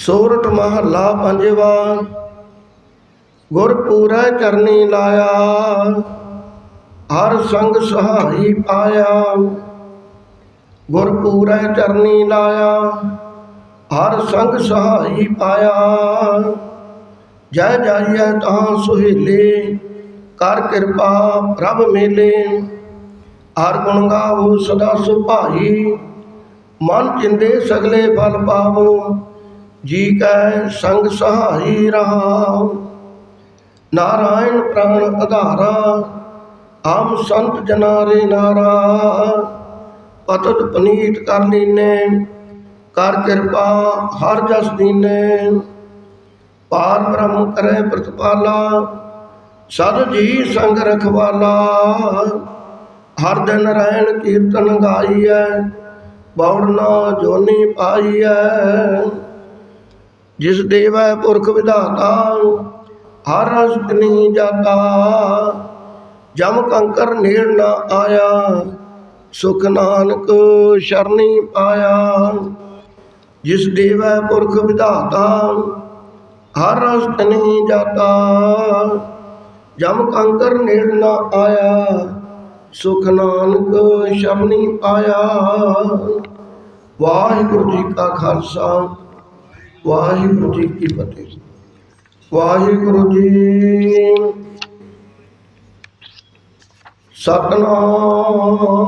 ਸੋਰਠ ਮਹੱਲਾ ਪੰਜਵਾ, ਗੁਰ ਪੂਰੈ ਚਰਨੀ ਲਾਇਆ, ਹਰ ਸੰਗ ਸਹਾਈ ਪਾਇਆ। ਗੁਰ ਪੂਰੈ ਚਰਨੀ ਲਾਇਆ, ਹਰ ਸੰਗ ਸਹਾਈ ਪਾਇਆ। ਜੈ ਜਾਈਐ ਤਾਂ ਸੁਹੇਲੇ, ਕਰ ਕਿਰਪਾ ਪ੍ਰਭ ਮੇਲੇ। ਹਰ ਗੁਣ ਗਾਵੋ ਸਦਾ ਸੁਭਾਈ, ਮਨ ਚਿੰਦੇ ਸਗਲੇ ਫਲ ਪਾਵੋ। ਜੀ ਕੈ ਸੰਗ ਸਹਾਈ ਰਹਾਉ। ਨਾਰਾਇਣ ਪ੍ਰਾਣ ਆਧਾਰਾ ਆਮ ਸੰਤ ਜਨਾਰੇ ਨਾਰਾ। ਪਤਤ ਪਨੀਤ ਕਰ ਲੀਨੇ, ਕਰ ਕਿਰਪਾ ਹਰ ਜਸ ਦੀਨੇ। ਪਾਰ ਬ੍ਰਹਮ ਕਰੈ ਪ੍ਰਤਪਾਲਾ, ਸਦ ਜੀ ਸੰਗ ਰਖਵਾਲਾ। ਹਰ ਦਿਨ ਰਹਿਣ ਕੀਰਤਨ ਗਾਈਐ ਬੌੜਨਾ ਜੋਨੀ ਪਾਈਐ। ਜਿਸ ਦੇਵੈ ਪੁਰਖ ਵਿਧਾਤਾ, ਹਰ ਰਸ ਨਹੀਂ ਜਾਤਾ। ਜਮ ਕੰਕਰ ਨੇੜ ਨਾ ਆਇਆ, ਸੁਖ ਨਾਨਕ ਸ਼ਰਣੀ ਪਾਇਆ। ਜਿਸ ਦੇਵੈ ਪੁਰਖ ਵਿਧਾਤਾ, ਹਰ ਰਸ ਨਹੀਂ ਜਾਤਾ। ਜਮ ਕੰਕਰ ਨੇੜ ਨਾ ਆਇਆ, ਸੁਖ ਨਾਨਕ ਸ਼ਰਣੀ ਪਾਇਆ। ਵਾਹਿਗੁਰੂ ਜੀ ਕਾ ਖਾਲਸਾ। ਵਾਹਿਗੁਰੂ ਜੀ ਕੀ ਫਤਿਹ। ਵਾਹਿਗੁਰੂ ਜੀ ਸਤਨਾਮ।